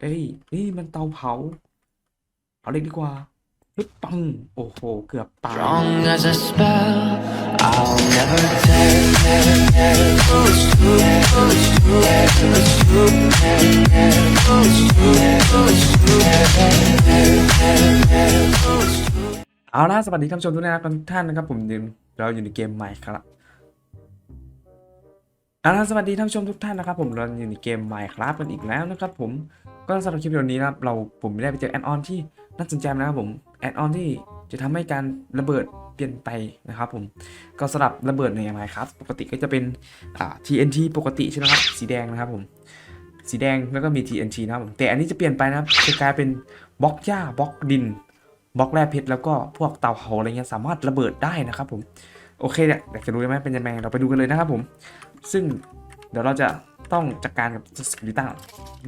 เอ้ยนี่มันเตาเผาเอาเล็กดีกว่าปึ๊บปัง โอ้โห เกือบตาย Strong as a spell, I'll never tear, tear, tear. Oh, it's true, oh, it's true, oh, it's true, oh, it's true, oh, it's true, oh, it's true. เอาล่ะสวัสดีท่านผู้ชมทุกท่านทุกท่านนะครับผมยินเราอยู่ในเกมใหม่ครับเอาล่ะสวัสดีท่านผู้ชมทุกท่านนะครับผมเราอยู่ในเกมใหม่ครับกันอีกแล้วนะครับผม ก็สำหรับคลิปวิดีโอนี้นะครับเราผมได้ไปเจอแอดออนที่น่าสนใจนะครับผมแอดออนที่จะทำให้การระเบิดเปลี่ยนไปนะครับผมก็สำหรับระเบิดในไมค์ครับปกติก็จะเป็นอ่า TNT ปกติใช่ไหมครับสีแดงนะครับผมสีแดงแล้วก็มี TNT นะครับผมแต่อันนี้จะเปลี่ยนไปนะครับจะกลายเป็นบล็อกหญ้าบล็อกดินบล็อกแร่เพชรแล้วก็พวกเตาเผาอะไรเงี้ยสามารถระเบิดได้นะครับผมโอเคเนี่ยอยากจะรู้ไหมเป็นยังไงเราไปดูกันเลยนะครับผม ซึ่งเดี๋ยวเราจะต้องจัดการกับสกิลิตัน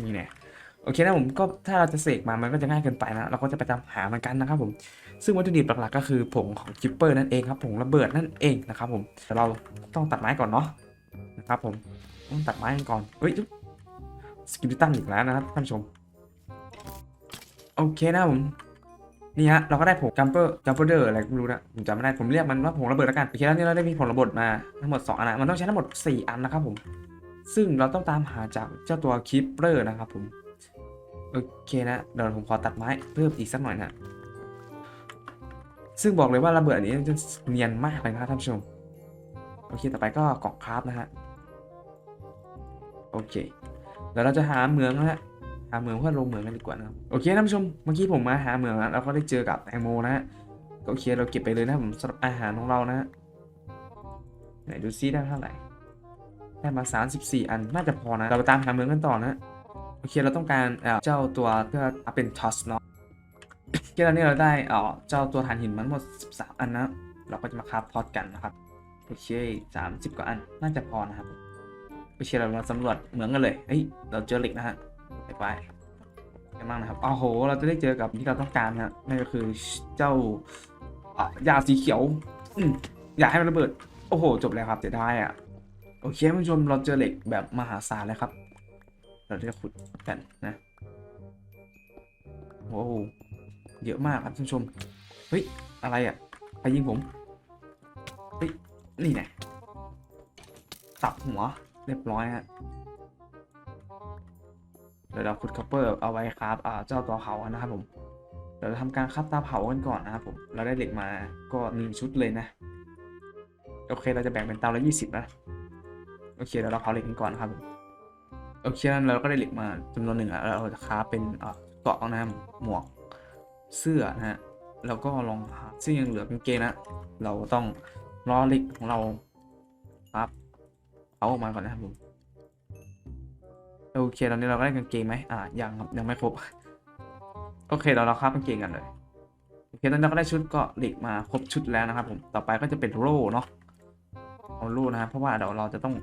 นี่เนี่ย อเคนะผมก็ถ้าเราจะเสกมามันก็จะง่ายเกินไปนะเราก็จะไปตามหามันกันนะครับผมซึ่งวัตถุดิบหลักๆก็คือผงของคิปเปอร์นั่นเองครับผงระเบิดนั่นเองนะครับผมเดี๋ยวเราต้องตัดไม้ก่อนเนาะนะครับผมต้องตัดไม้กันก่อนเฮ้ยสกิลตันอีกแล้วนะครับท่านผู้ชมโอเคนะผมนี่ฮะเราก็ได้ผงจัมเปอร์จัมเปอร์เดอร์อะไรก็ไม่รู้นะผมจำไม่ได้ผมเรียกมันว่าผงระเบิดแล้วกันโอเคแล้วนี่เราได้มีผงระเบิดมาทั้งหมด 2 อันนะมันต้องใช้ทั้งหมด 4 อันนะครับผมซึ่งเราต้องตามหาจากเจ้าตัวคิปเปอร์นะครับผม โอเคนะเดี๋ยวผมขอตัดไม้เพิ่มอีกสักหน่อยนะซึ่งบอกเลยว่าระเบิดอันนี้จะเนียนมากเลยนะครับท่านผู้ชมโอเคต่อไปก็กล่องคราฟนะฮะโอเคเดี๋ยวเราจะหาเหมืองนะฮะหาเหมืองเพื่อลงเหมืองกันดีกว่านะครับโอเคท่านผู้ชมเมื่อกี้ผมมาหาเหมืองแล้วเราก็ได้เจอกับแตงโมนะฮะก็โอเคเราเก็บไปเลยนะผมสำหรับอาหารของเรานะฮะไหนดูซิได้เท่าไหร่ได้มา 34 อันน่าจะพอนะ เราไปตามหาเหมืองกันต่อนะ โอเคเราต้องการเจ้าตัวเพื่อเอาเป็นทอสเนาะโอเคตอนนี้เราได้เจ้าตัวฐานหินมันหมด 13 อันนะ เราก็จะมาคราฟพอดกันนะครับโอเค30 กว่าอันน่าจะพอนะครับโอเคเรามาสำรวจเหมืองกันเลยเฮ้ยเราเจอเหล็กนะฮะไปไปกันบ้างนะครับโอ้โห เราจะได้เจอกับที่เราต้องการนะนั่นก็คือเจ้าอยาสีเขียวอืมอยากให้มันระเบิด โอ้โห จบแล้วครับเสียดายอะ โอเคท่านผู้ชมเราเจอเหล็กแบบมหาศาลเลยครับ เราจะขุดกันนะโอ้โหเยอะมากครับท่านผู้ชมเฮ้ยอะไรอะใครยิงผมเฮ้ยนี่ไงตับหัวเรียบร้อยฮะเดี๋ยวเราขุดคัพเปอร์เอาไว้ครับเจ้าตัวเผานะครับผมเดี๋ยวเราทำการคัดตาเผากันก่อนนะครับผมเราได้เหล็กมาก็หนึ่งชุดเลยนะโอเคเราจะแบ่งเป็นเตาละยี่สิบนะโอเคเดี๋ยวเราเผาเหล็กกันก่อนนะครับผม โอเคนั้นเราก็ได้เหล็กมาจำนวนหนึ่งอะเราจะคราเป็นเกาะนะหมวกเสื้อนะฮะแล้วก็รองเท้าซึ่งยังเหลือกางเกงนะ เราต้องรอเหล็กของเราครับเอาออกมาก่อนนะครับผมโอเคตอนนี้เราก็ได้กางเกงไหมอ่ายังยังไม่ครบโอเคเราเราคราบกางเกงกันเลยโอเคตอนนี้เราก็ได้ชุดเกาะเหล็กมาครบชุดแล้วนะครับผมต่อไปก็จะเป็นโล่เนาะเอาโล่นะครับเพราะว่าเดี๋ยวเราจะต้อง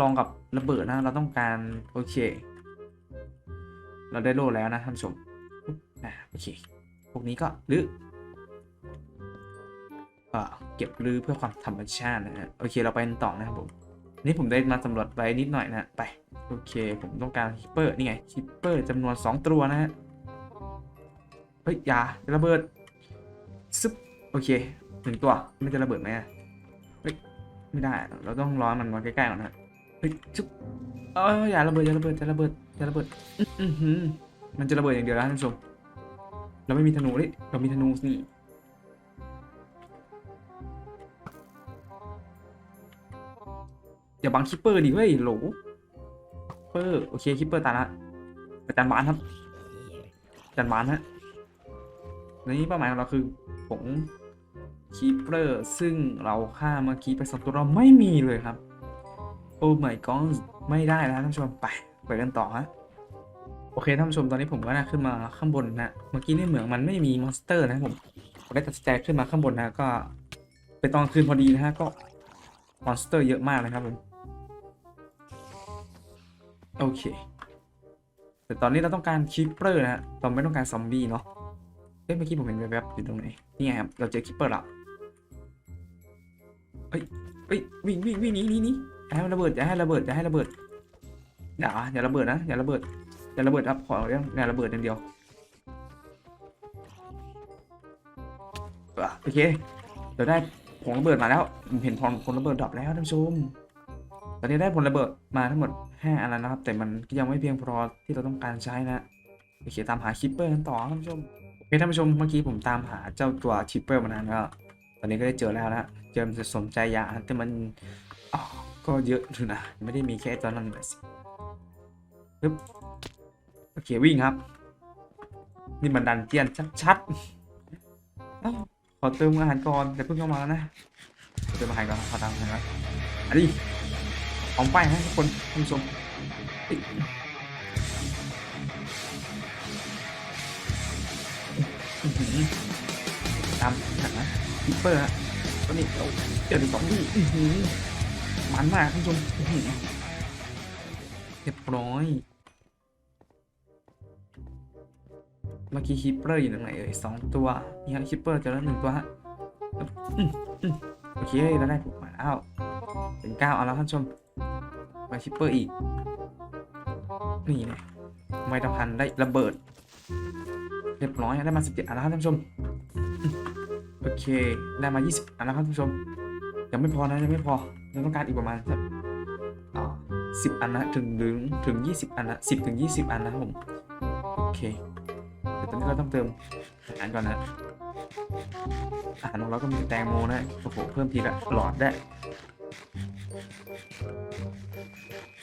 ลองกับระเบิดนะเราต้องการโอเค เราได้โล่แล้วนะท่านผู้ชมปุ๊บอ่าโอเคพวกนี้ก็รื้ออ่าเก็บรื้อเพื่อความธรรมชาตินะฮะโอเคเราไปต่อนะครับผมนี่ผมได้มาสำรวจไปนิดหน่อยนะไปโอเคผมต้องการคิปเปอร์นี่ไงคิปเปอร์จำนวน 2 ตัวนะฮะเฮ้ยอย่าระเบิดซึบโอเคหนึ่งตัวมันจะระเบิดไหมอะเฮ้ยไม่ได้เราต้องรอมันมาใกล้ๆก่อนนะ ฮ้ยชุบเอออย่าระเบิดอย่าระเบิดอย่าระเบิดอย่าระเบิดอือหือมันจะระเบิดอย่างเดียวนะท่านผู้ชม เราไม่มีธนูนี่เรามีธนูนี่อย่าบังคิปเปอร์ดิเว้ยโหลเปอร์โอเคคิปเปอร์ตายละไปจันบานครับจันบานฮะในนี้เป้าหมายของเราคือผงคิปเปอร์ซึ่งเราฆ่าเมื่อกี้ไปสองตัวเราไม่มีเลยครับ โอ้ my god ไม่ได้แล้วท่านผู้ชมไปไปกันต่อฮะโอเคท่านผู้ชมตอนนี้ผมก็น่าขึ้นมาข้างบนนะเมื่อกี้ในเหมืองมันไม่มีมอนสเตอร์นะผมผมได้ตัดสินใจขึ้นมาข้างบนนะก็เป็นตอนคืนพอดีนะฮะก็มอนสเตอร์เยอะมากนะครับผมโอเค แต่ตอนนี้เราต้องการคิปเปอร์นะฮะเราไม่ต้องการซอมบี้เนาะเฮ้ยเมื่อกี้ผมเห็นแวบๆอยู่ตรงไหนนี่ไงครับเราเจอคิปเปอร์ละเฮ้ยเฮ้ยวิ่งวิ่งวิ่งหนีหนีหนี อย่าให้มันระเบิดอย่าให้ระเบิดอย่าให้ระเบิดอย่าอย่าระเบิดนะอย่าระเบิดอย่าระเบิดครับขอเรื่องอย่าระเบิดอย่างเดียวอะโอเคเดี๋ยวได้ผลระเบิดมาแล้วผมเห็นผลผลระเบิดดรอปแล้วท่านผู้ชมตอนนี้ได้ผลระเบิดมาทั้งหมด5อันแล้วนะครับ แต่มันก็ยังไม่เพียงพอที่เราต้องการใช้นะโอเคตามหาคิปเปอร์กันต่อท่านผู้ชมโอเคท่านผู้ชมเมื่อกี้ผมตามหาเจ้าตัวคิปเปอร์มานานแล้วตอนนี้ก็ได้เจอแล้วนะเจอมันจะสนใจยาแต่มันอ๋อ ก็เยอะอยู่นะ ไม่ได้มีแค่ตอนนั้นนะสิปึ๊บโอเควิ่งครับ นี่มันดันเจียนชัดๆขอเติมอาหารก่อนแต่เพิ่งเข้ามาแล้วนะเติมอาหารก่อนขอตามอาหารก่อนอันนี้ของไปนะทุกคนผู้ชมอือหือตามหาคิปเปอร์ฮะตอนนี้เราเจอถึงสองที่อือหือ มันมากท่านผู้ชมเรียบร้อย เมื่อกี้คิปเปอร์อยู่ตรงไหนเอ่ยสองตัวนี่ฮะคิปเปอร์เจอแล้วหนึ่งตัวฮะโอเคเราได้ผูกมาแล้วเป็นเก้าเอาแล้วท่านผู้ชม มาชิปเปอร์อีก นี่นะไม่ต้องพันได้ระเบิด เรียบร้อยได้มาสิบเจ็ดอันแล้วท่านผู้ชม โอเค ได้มายี่สิบอันแล้วท่านผู้ชม ยังไม่พอนะยังไม่พอยังต้องการอีกประมาณสักสิบอันนะถึงถึงถึงยี่สิบอันนะสิบถึงยี่สิบอันนะผมโอเคเดี๋ยวตอนนี้เราต้องเติมอาหารก่อนนะอาหารของเราก็มีแตงโมนะโอ้โหเพิ่มทีละหลอดได้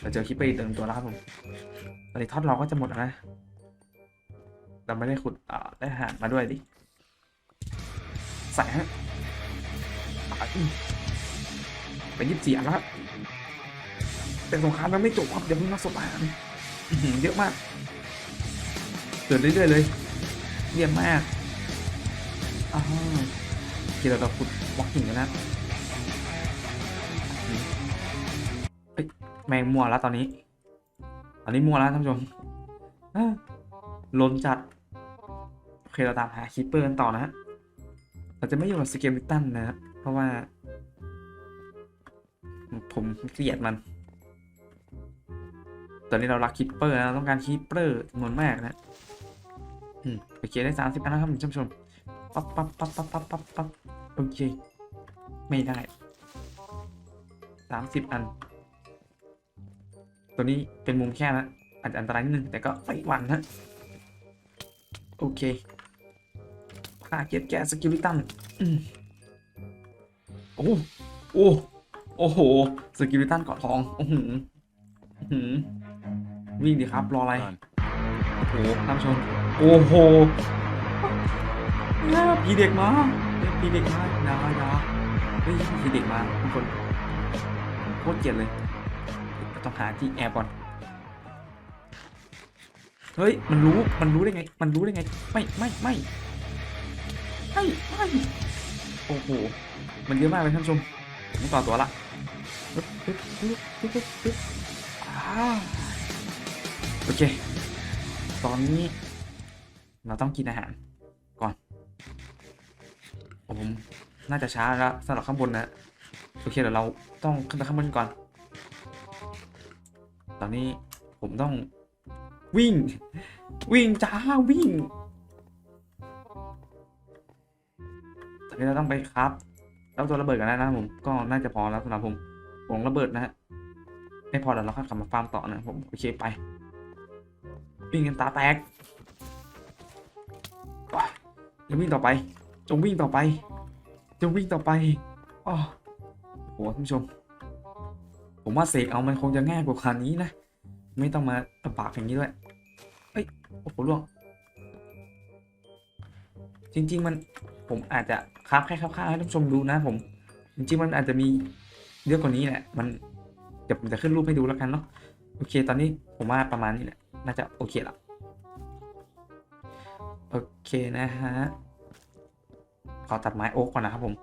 เราเจอคิปเปอร์อีกหนึ่งตัวแล้วครับผมตอนนี้ทอดเราก็จะหมดแล้วนะเราไม่ได้ขุดอ่าได้อาหารมาด้วยดิใส่ฮะ เป็นยี่สิบสี่อันแล้วแต่สงครามมันไม่จบครับเดี๋ยวเพิ่งมาสบาหารอื้อหือเยอะมาก เกิดเรื่อยๆเลยเยี่ยมมากอ้าวโอเคเราเราขุดบล็อกหินกันนะแมงมัวแล้วตอนนี้ ตอนนี้มัวแล้วท่านผู้ชมล้นจัด โอเคเราตามหาคีปเปอร์กันต่อนะฮะเราจะไม่อยู่กับสเกลลิตันนะฮะเพราะว่า ผมเกลียดมัน ตอนนี้เรารักคีปเปอร์นะต้องการคีปเปอร์จำนวนมากนะอืมโอเคได้สามสิบอันแล้วครับท่านผู้ชมปั๊บปั๊บปั๊บปั๊บปั๊บปั๊บปั๊บโอเค ไม่ได้สามสิบอัน ตัวนี้เป็นมุมแค่นะอาจจะอันตรายนิดนึงแต่ก็ไม่หวั่นนะโอเคพาเก็บแกะสกิลิตันอืมโอ้โอ้ โอ้โหสกิลิตันเกาะทองโอ้โหอื้อหือวิ่งดิครับรออะไร โอ้โหท่านผู้ชมโอ้โหเนี่ยผีเด็กมาเนี่ยผีเด็กมาดาดาเฮ้ยผีเด็กมาทุกคนโคตรเกลียดเลย ต้องหาที่แอบก่อน เฮ้ย มันรู้ มันรู้ได้ไง มันรู้ได้ไง ไม่ ไม่ ไม่ ไม่ ไม่ โอ้โห มันเยอะมากเลยท่านผู้ชม ผมต่อตัวละปึ๊บปึ๊บปึ๊บปึ๊บปึ๊ปโอเค ตอนนี้ เราต้องกินอาหารก่อนผมน่าจะช้าแล้วสำหรับข้างบนนะโอเคเดี๋ยวเราต้องขึ้นไปข้างบนก่อน ตอนนี้ผมต้องวิ่ง วิ่งจ้าวิ่งตอนนี้เราต้องไปครับ แล้วตัวระเบิดกันแล้นะผมก็น่าจะพอแล้วสำหรับผมวงระเบิดนะฮะไม่พอเดี๋ยวเราค่อยกลับมาฟาร์มต่อนะผมโอเคไปวิ่งกันตาแตกยังวิ่งต่อไปจงวิ่งต่อไปจงวิ่งต่อไปอ๋อโหท่านผู้ชม ผมว่าเสกเอามันคงจะง่ายกว่าคราวนี้นะ ไม่ต้องมาลำบากอย่างนี้ด้วยเอ้ยโอ้โหล่วงจริง ๆ มัน ผมอาจจะคราฟแค่คร่าวๆให้ท่านผู้ชมดูนะผม จริงๆมันอาจจะมีเยอะกว่านี้แหละ มันเดี๋ยวผมจะขึ้นรูปให้ดูแล้วกันเนาะโอเค ตอนนี้ผมว่าประมาณนี้แหละน่าจะโอเคละโอเคนะฮะขอตัดไม้โอ๊กก่อนนะครับผม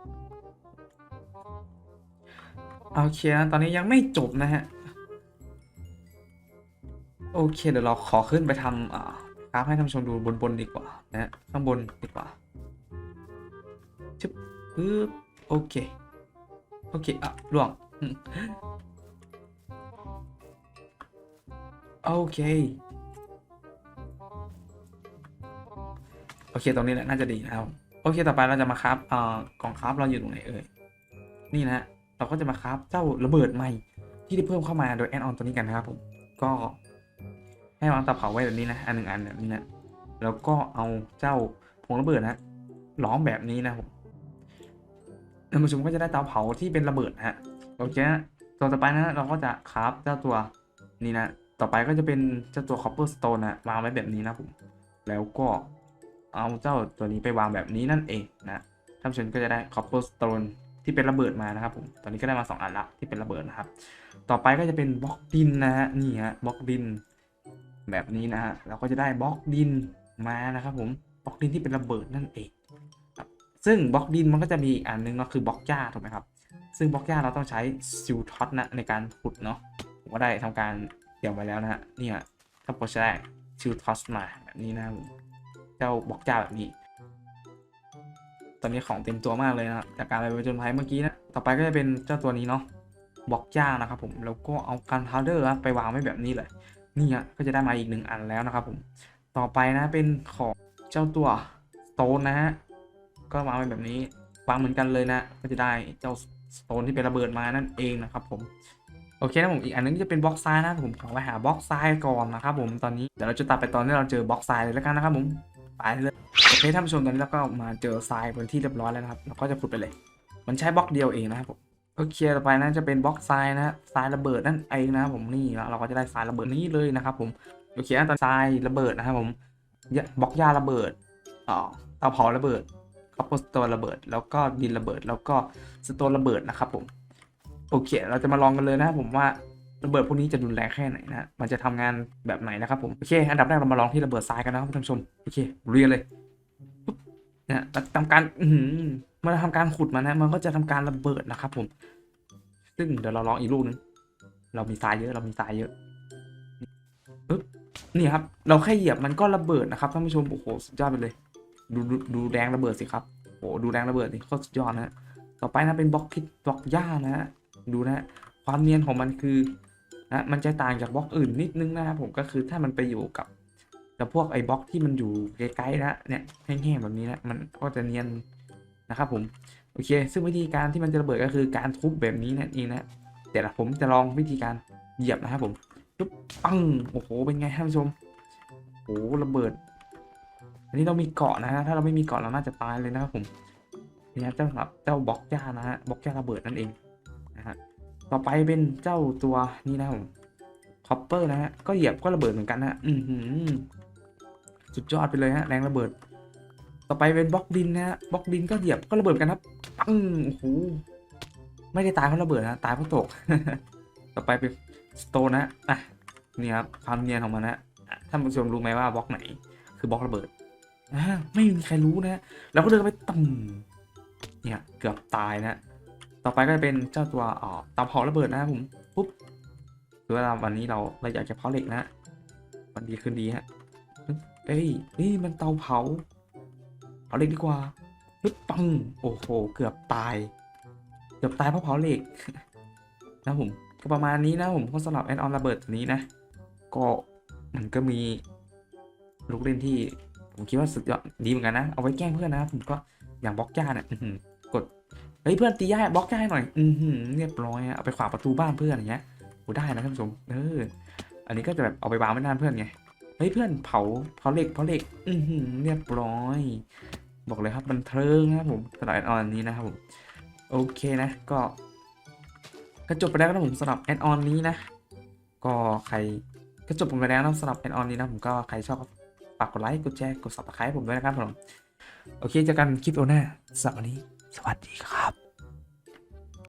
โอเคตอนนี้ยังไม่จบนะฮะโอเค เดี๋ยวเราขอขึ้นไปทำอ่ากราฟให้ท่านผู้ชมดูบนๆดีกว่านะฮะข้างบนดีกว่า ชึบปึ๊บโอเค โอเค อะล่วง โอืมโอเค ตรงนี้แหละ น่าจะดีนะครับ โอเค ต่อไปเราจะมาคราฟเอ่อกล่องคราฟเราอยู่ตรงไหนเอ่ย นี่นะ เราก็จะมาคราฟเจ้าระเบิดใหม่ ที่ได้เพิ่มเข้ามาโดยแอนออนตัวนี้กันนะครับผม ก็ให้วางตาเผาไว้แบบนี้นะ อันหนึ่งอันแบบนี้นะ แล้วก็เอาเจ้าผงระเบิดนะล้อมแบบนี้นะผม ท่านผู้ชมก็จะได้เตาเผาที่เป็นระเบิดฮะโอเคนะตัวต่อไปนะเราก็จะคราฟเจ้าตัวนี่นะ ต่อไปก็จะเป็นเจ้าตัว copper stone นนะวางไว้แบบนี้นะผม แล้วก็เอาเจ้าตัวนี้ไปวางแบบนี้นั่นเองนะท่านผู้ชมก็จะได้ copper stone ที่เป็นระเบิดมานะครับผม ตอนนี้ก็ได้มา 2 อันละที่เป็นระเบิดนะครับ ต่อไปก็จะเป็นบล็อกดินนะฮะ นี่ฮะบล็อกดิน แบบนี้นะฮะ เราก็จะได้บล็อกดินมานะครับผม บล็อกดินที่เป็นระเบิดนั่นเอง ซึ่งบล็อกดินมันก็จะมีอีกอันนึงเนาะคือบล็อกหญ้าถูกไหมครับ ซึ่งบล็อกหญ้าเราต้องใช้ซิลท็อตนะในการขุดเนาะผมก็ได้ทำการเตรียมไว้แล้วนะฮะเนี่ยถ้าผมจะได้ซิลท็อตมาแบบนี้นะเจ้าบล็อกจ้าแบบนี้ ตอนนี้ของเต็มตัวมากเลยนะจากการไปจญภัยเมื่อกี้นะต่อไปก็จะเป็นเจ้าตัวนี้เนาะบล็อกจ้านะครับผมแล้วก็เอากันพาวเดอร์ไปวางไว้แบบนี้เลยนี่ฮะก็จะได้มาอีกหนึ่งอันแล้วนะครับผมต่อไปนะเป็นของเจ้าตัวโตนนะฮะ ก็วางไว้แบบนี้วางเหมือนกันเลยนะ ก็จะได้เจ้าสโตนที่เป็นระเบิดมานั่นเองนะครับผมโอเคนะผมอีกอันนึงจะเป็นบล็อกทรายนะผมขอไปหาบล็อกทรายก่อนนะครับผมตอนนี้เดี๋ยวเราจะตัดไปตอนที่เราเจอบล็อกทรายเลยแล้วกันนะครับผมไปเลยโอเคท่านผู้ชมตอนนี้เราก็มาเจอทรายเป็นที่เรียบร้อยแล้วนะครับเราก็จะขุดไปเลย มันใช้บล็อกเดียวเองนะครับผมโอเคต่อไปนะจะเป็นบล็อกทรายนะทรายระเบิดนั่นเองนะผมนี่เราก็จะได้ทรายระเบิดนี้เลยนะครับผมโอเคนตอนทรายระเบิดนะครับผมบล็อกหญ้าระเบิดอ๋อเตาเผาระเบิด อปเปอร์สโตระเบิด แล้วก็ดินระเบิด แล้วก็สโตนระเบิดนะครับผมโอเค เราจะมาลองกันเลยนะครับผมว่าระเบิดพวกนี้จะรุนแรงแค่ไหนนะมันจะทำงานแบบไหนนะครับผมโอเค อันดับแรกเรามาลองที่ระเบิดทรายกันนะครับท่านผู้ชมโอเคเรียนเลยเนี่ยทำการอืเมื่อเราทำการขุดมันนะ มันก็จะทำการระเบิดนะครับผม ซึ่งเดี๋ยวเราลองอีกลูกนึงเรามีทรายเยอะ เรามีทรายเยอะปึ๊บนี่ครับ เราแค่เหยียบมันก็ระเบิดนะครับท่านผู้ชมโอ้โหสุดยอดไปเลย ดูดูดูแรงระเบิดสิครับโอ้ดูแรงระเบิดนี่โคตรสุดยอดนะฮะต่อไปนะเป็นบล็อกพิษบล็อกหญ้านะ ดูนะ ความเนียนของมันคือนะมันจะต่างจากบล็อกอื่นนิดนึงนะครับผมก็คือถ้ามันไปอยู่กับกับพวกไอ้บล็อกที่มันอยู่ไกลๆนะเนี่ยแห้งๆแบบนี้นะมันก็จะเนียนนะครับผมโอเค ซึ่งวิธีการที่มันจะระเบิดก็คือการทุบแบบนี้นั่นเองนะแต่ละผมจะลองวิธีการเหยียบนะครับผมปุ๊บปังโอ้โหเป็นไงท่านผู้ชมโอ้ระเบิด อันนี้เรามีเกาะนะฮะถ้าเราไม่มีเกาะเราน่าจะตายเลยนะครับผมนี่นะเจ้าสำหรับเจ้าบล็อกหญ้านะฮะบล็อกหญ้าระเบิดนั่นเองนะฮะต่อไปเป็นเจ้าตัวนี้นะผมคอปเปอร์นะฮะก็เหยียบก็ระเบิดเหมือนกันนะอือหือสุดยอดไปเลยฮะแรงระเบิด ต่อไปเป็นบล็อกดินนะฮะบล็อกดินก็เหยียบก็ระเบิดกันครับปังโอ้โหไม่ได้ตายเพราะระเบิดนะตายเพราะตก ต่อไปเป็นสโตนนะอะนี่ครับความเนียนของมันนะท่านผู้ชมรู้ไหมว่าบล็อกไหน คือบล็อกระเบิด อ่าไม่มีใครรู้นะเราก็เดินไปต่ำเนี่ยเกือบตายนะ ต่อไปก็จะเป็นเจ้าตัวอ๋อเตาเผาระเบิดนะผมปุ๊บคือว่าวันนี้เราเราอยากจะเผาเหล็กนะวันดีคืนดีฮะเอ้ยนี่มันเตาเผาเผาเหล็กดีกว่าปึ๊บปังโอ้โห เกือบตาย เกือบตายเพราะเผาเหล็กนะผมก็ประมาณนี้นะผมก็สำหรับแอนออนระเบิดตัวนี้นะ ก็มันก็มีลูกเล่นที่ ผมคิดว่าสุดยอดดีเหมือนกันนะ เอาไว้แกล้งเพื่อนนะผมก็อย่างบล็อกจ้าเนี่ยกด เฮ้ยเพื่อนตีย่าบล็อกย่าให้หน่อย อืเรียบร้อยเอาไปขวางประตูบ้านเพื่อนอย่างเงี้ยโอ้ได้นะท่านผู้ชม เออ อันนี้ก็จะแบบเอาไปวางไว้น้าเพื่อนไง เฮ้ยเพื่อนเผาเผาเหล็กเผาเหล็ก อืเรียบร้อย บอกเลยครับบันเทิงนะครับผมสำหรับแอดออนนี้นะครับผม โอเคนะก็ก็จบไปแล้วนะผมสำหรับแอดออนนี้นะ ก็ใครก็จบผมไปแล้วนะสำหรับแอดออนนี้นะผมก็ใครชอบ ฝากกดไลค์ กดแชร์ กด subscribe ผมด้วยนะครับผม โอเคเจอกันคลิปโอหน้าสำหรับวันนี้ สวัสดีครับ